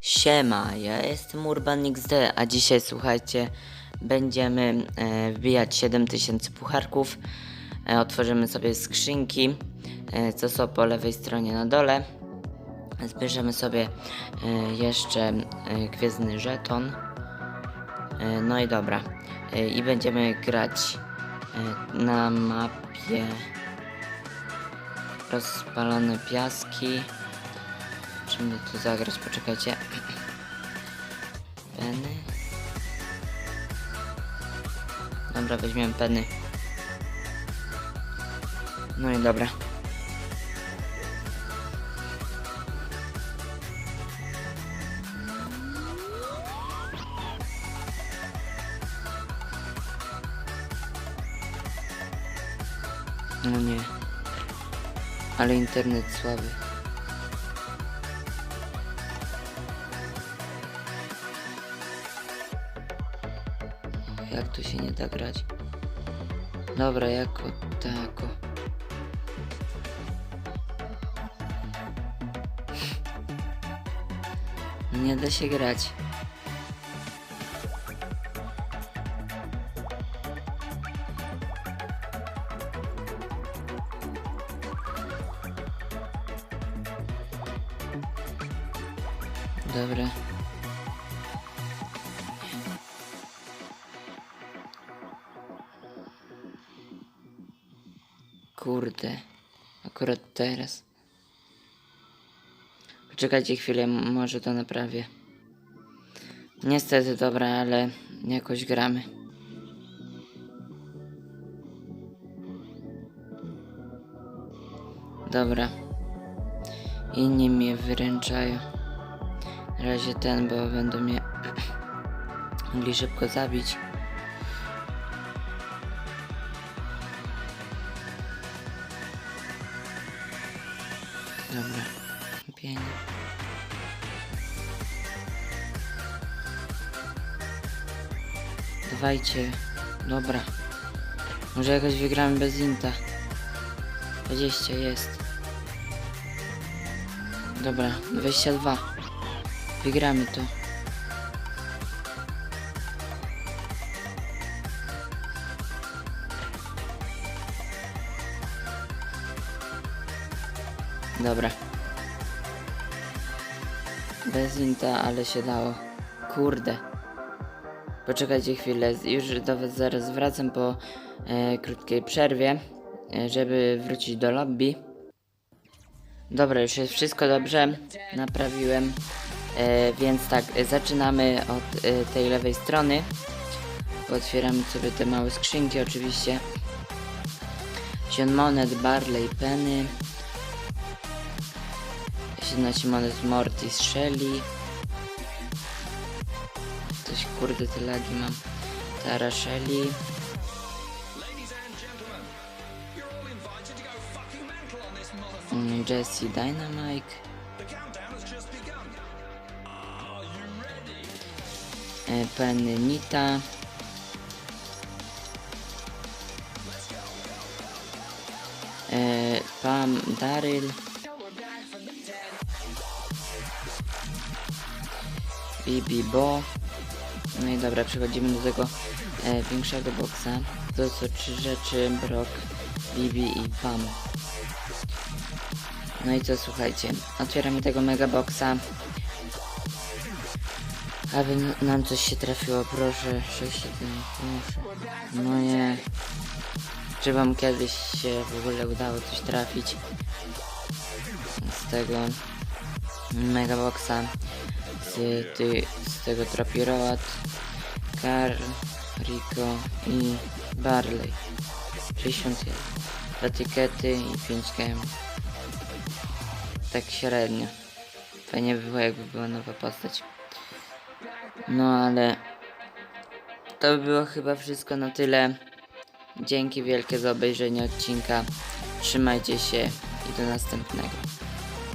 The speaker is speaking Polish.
Siema, ja jestem Urban XD, a dzisiaj słuchajcie, będziemy e, wbijać 7000 pucharków. E, otworzymy sobie skrzynki, e, co są po lewej stronie na dole. Zbierzemy sobie e, jeszcze e, gwiezdny żeton. E, no i dobra. E, I będziemy grać e, na mapie rozpalone piaski. By tu zagrać? Poczekajcie. Peny. Dobra, weźmiemy peny. No i dobra. No nie. Ale internet słaby. Jak tu się nie da grać? Dobra, jako tako. Nie da się grać. Dobra. Kurde. Akurat teraz. Poczekajcie chwilę, może to naprawię. Niestety, dobra, ale jakoś gramy. Dobra. Inni mnie wyręczają. Razie ten, bo będą mnie mogli szybko zabić. Dobra. Pięknie. Dawajcie. Dobra. Może jakoś wygramy bez Inta. 20 jest. Dobra, 22. Wygramy to. Dobra. Bez Inta, ale się dało. Kurde. Poczekajcie chwilę, już do was zaraz wracam po e, krótkiej przerwie, e, żeby wrócić do lobby. Dobra, już jest wszystko dobrze, naprawiłem, więc tak, e, zaczynamy od e, tej lewej strony. Otwieramy sobie te małe skrzynki oczywiście. 7 monet, barley, penny. 17 monet Mortis Shelly. Coś kurde te lagi mam. Tara Shelly. Mm, Jesse Dynamite. E, Penny Nita. E, Pam Daryl. Bibi Bo. No i dobra, przechodzimy do tego e, większego boksa. To są trzy rzeczy, Brock, Bibi i Pam. No i co, słuchajcie, otwieramy tego mega boxa. Aby nam coś się trafiło, proszę, 6, 7, proszę. No nie. Czy wam kiedyś się w ogóle udało coś trafić z tego mega boxa? z, ty, z tego Trapiroat, Car, Rico i Barley. 61. Dwa tykety i 5 gem. Tak średnio. Fajnie by było jakby była nowa postać. No ale to by było chyba wszystko na tyle. Dzięki wielkie za obejrzenie odcinka. Trzymajcie się i do następnego.